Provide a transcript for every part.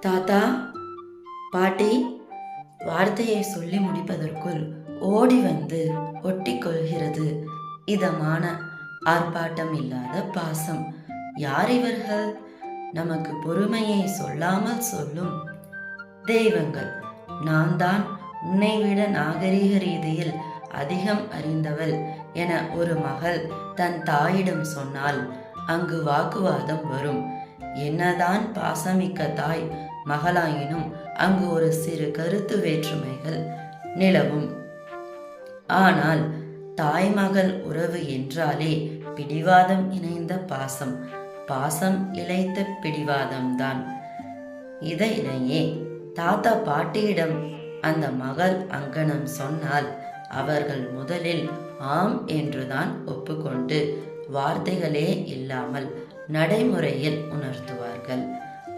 தாத்தா பாட்டி வார்த்தையை சொல்லி முடிப்பதற்குள் ஓடி வந்து ஒட்டிக்கொள்கிறது. இதமான ஆர்ப்பாட்டம் இல்லாத பாசம். யார் இவர்கள்? நமக்கு பொறுமையை சொல்லாமல் சொல்லும் தெய்வங்கள். நான் தான் உன்னை விட நாகரீக ரீதியில் அதிகம் அறிந்தவள் என ஒரு மகள் தன் தாயிடம் சொன்னால் அங்கு வாக்குவாதம் வரும். என்னதான் பாசமிக்க தாய் மகளாயினும் அங்கு ஒரு சிறு கருத்து வேற்றுமைகள் நிலவும். ஆனால் தாய்மகள் உறவு என்றாலே பிடிவாதம் இணைந்த பாசம். பாசம் இழைத்த பிடிவாதம்தான். இதையிலேயே தாத்தா பாட்டியிடம் அந்த மகள் அங்கனம் சொன்னால் அவர்கள் முதலில் ஆம் என்றுதான் ஒப்புக்கொண்டு வார்த்தைகளே இல்லாமல் நடைமுறையில் உணர்த்துவார்கள்.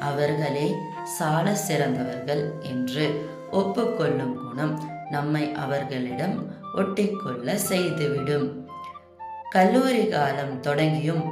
அவர்களே சால சிறந்தவர்கள் என்று ஒப்புக்கொள்ளும் குணம் நம்மை அவர்களிடம் ஒட்டிக்கொள்ள செய்துவிடும். கல்லூரி காலம் தொடங்கியும்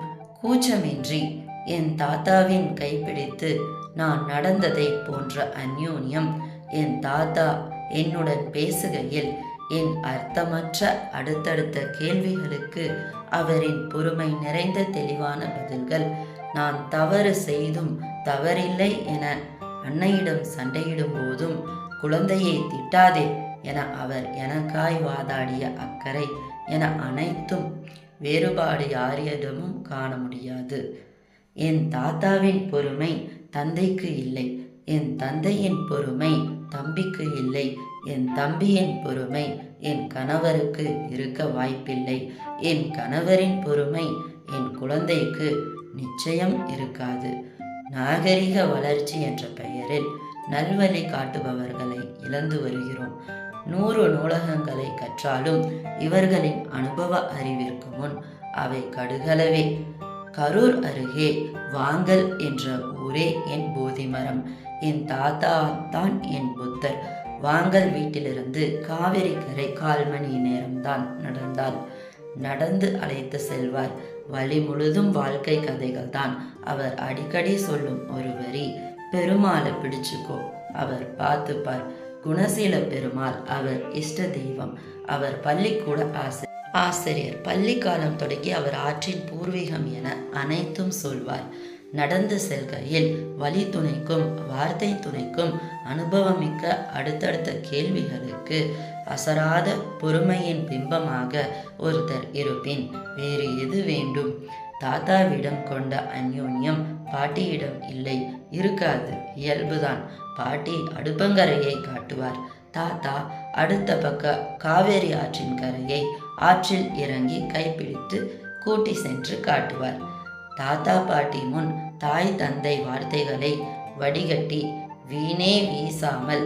கூச்சமின்றி என் தாத்தாவின் கைப்பிடித்து நான் நடந்ததை போன்ற அந்யோன்யம் என் தாத்தா என்னுடன் பேசுகையில் என் அர்த்தமற்ற அடுத்தடுத்த கேள்விகளுக்கு அவரின் பொறுமை நிறைந்த தெளிவான பதில்கள் நான் தவறு செய்தும் தவறில்லை என அன்னையிடம் சண்டையிடும் போதும் குழந்தையை திட்டாதே என அவர் எனக்காய் வாதாடிய அக்கறை என அனைத்தும் வேறுபாடு யாரிடமும் காண முடியாது. என் தாத்தாவின் பொறுமை தந்தைக்கு இல்லை என் தந்தையின் பொறுமை தம்பிக்கு இல்லை என் தம்பியின் பொறுமை என் கணவருக்கு இருக்க வாய்ப்பில்லை என் கணவரின் பொறுமை என் குழந்தைக்கு நிச்சயம் இருக்காது. நாகரிக வளர்ச்சி என்ற பெயரில் நல்வழி காட்டுபவர்களை இழந்து வருகிறோம். நூறு நூலகங்களை கற்றாலும் இவர்களின் அனுபவ அறிவிற்கு முன் அவை கடுகளவே. கரூர் அருகே வாங்கல் என்ற ஊரே என் போதி மரம் என் தாத்தா தான் என் புத்தர். வாங்கல் வீட்டிலிருந்து காவிரி கரை கால் மணி நேரம்தான் நடந்தால். நடந்து அழைத்து செல்வார். வழி முழுதும் வாழ்க்கை கதைகள் தான் அவர் அடிக்கடி சொல்லும் ஒரு வரி பெருமாளை பிடிச்சுக்கோ. அவர் பார்த்துப்பார். குணசீல பெருமாள் அவர் இஷ்ட தெய்வம். அவர் பள்ளிக்கூட ஆசிரியர் ஆசிரியர். பள்ளி காலம் தொடங்கி அவர் ஆற்றின் பூர்வீகம் என அனைத்தும் சொல்வார். நடந்து செல்கையில் வழி துணைக்கும் வார்த்தை துணைக்கும் அனுபவமிக்க அடுத்தடுத்த கேள்விகளுக்கு அசராத பொறுமையின் பிம்பமாக ஒருத்தர் இருப்பின் வேறு எது வேண்டும்? தாத்தாவிடம் கொண்ட அந்யோன்யம் பாட்டியிடம் இல்லை இருக்காது இயல்புதான். பாட்டி அடுப்பங்கரையை காட்டுவார். தாத்தா அடுத்த பக்க காவேரி ஆற்றின் கரையை ஆற்றில் இறங்கி கைப்பிடித்து கூட்டி சென்று காட்டுவார். தாத்தா பாட்டி முன் தாய் தந்தை வார்த்தைகளை வடிகட்டி வீணே வீசாமல்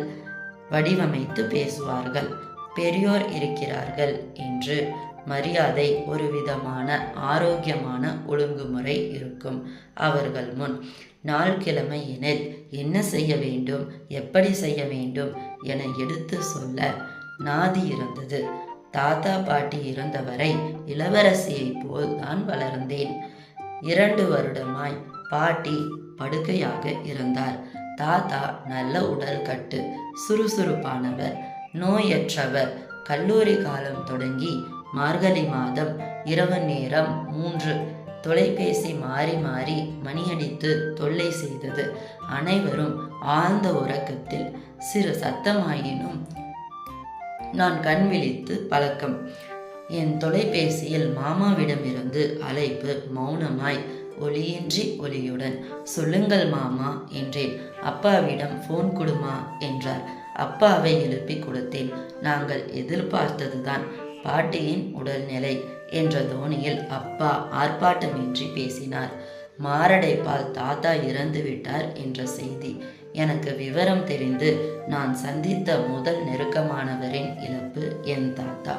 வடிவமைத்து பேசுவார்கள். பெரியோர் இருக்கிறார்கள் என்று மரியாதை ஒரு விதமான ஆரோக்கியமான ஒழுங்குமுறை இருக்கும் அவர்கள் முன். நாள் கிழமை எனில் என்ன செய்ய வேண்டும் எப்படி செய்ய வேண்டும் என எடுத்து சொல்ல நாதி இருந்தது. தாத்தா பாட்டி இருந்தவரை இளவரசியைப் போல் நான் வளர்ந்தேன். இரண்டு வருடமாய் பாட்டி படுக்கையாக இருந்தார். தாத்தா நல்ல உடல் கட்டு சுறுசுறுப்பானவர் நோயற்றவர். கல்லூரி காலம் தொடங்கி மார்கழி மாதம் இரவு நேரம் மூன்று. தொலைபேசி மாறி மாறி மணியடித்து தொல்லை செய்தது அனைவரும் ஆழ்ந்த உறக்கத்தில். சிறு சத்தமாயினும் நான் கண் விழித்து பழக்கம். என் தொலைபேசியில் மாமாவிடமிருந்து அழைப்பு மௌனமாய் ஒளியின்றி ஒளியுடன். சொல்லுங்கள் மாமா என்றேன். அப்பாவிடம் ஃபோன் கொடுமா என்றார். அப்பாவை எழுப்பி கொடுத்தேன். நாங்கள் எதிர்பார்த்ததுதான் பாட்டியின் உடல்நிலை என்ற தோணியில் அப்பா ஆர்ப்பாட்டமின்றி பேசினார். மாரடைப்பால் தாத்தா இறந்து விட்டார் என்ற செய்தி. எனக்கு விவரம் தெரிந்து நான் சந்தித்த முதல் நெருக்கமானவரின் இழப்பு என் தாத்தா.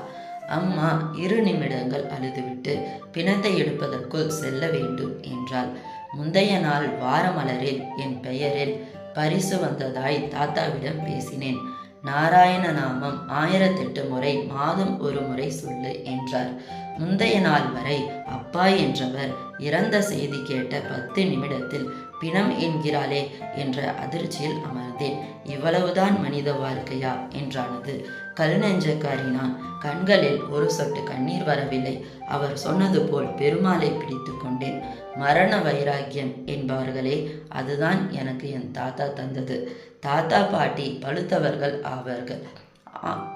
அம்மா இரு நிமிடங்கள் அழுதுவிட்டு பிணத்தை எடுப்பதற்குள் செல்ல வேண்டும் என்றாள். முந்தைய நாள் வாரமலரில் என் பெயரில் பரிசு வந்ததாய் தாத்தாவிடம் பேசினேன். நாராயண நாமம் ஆயிரத்தெட்டு முறை மாதம் ஒரு முறை சொல்லு என்றார். முந்தைய நாள் வரை அப்பா என்றவர் இறந்த செய்தி கேட்ட பத்து நிமிடத்தில் பிணம் என்கிறாளே என்ற அதிர்ச்சியில் அமர்ந்தேன். இவ்வளவுதான் மனித வாழ்க்கையா? என்றானது. கல் நெஞ்சக்காரினான் கண்களில் ஒரு சொட்டு கண்ணீர் வரவில்லை. அவர் சொன்னது போல் பெருமாளை பிடித்து கொண்டேன். மரண வைராக்கியம் என்பார்களே அதுதான் எனக்கு என் தாத்தா தந்தது. தாத்தா பாட்டி பழுத்தவர்கள் ஆவார்கள்.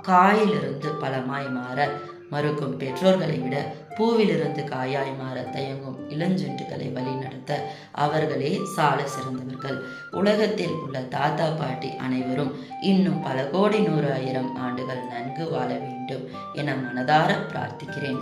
காயிலிருந்து பழமாய் மாற மறுக்கும் பெற்றோர்களை விட பூவிலிருந்து காயாய் மாற தயங்கும் இளஞ்செண்டுகளை வழிநடத்த அவர்களே சால சிறந்தவர்கள். உலகத்தில் உள்ள தாத்தா பாட்டி அனைவரும் இன்னும் பல கோடி நூறு ஆயிரம் ஆண்டுகள் நன்கு வாழ வேண்டும் என மனதார பிரார்த்திக்கிறேன்.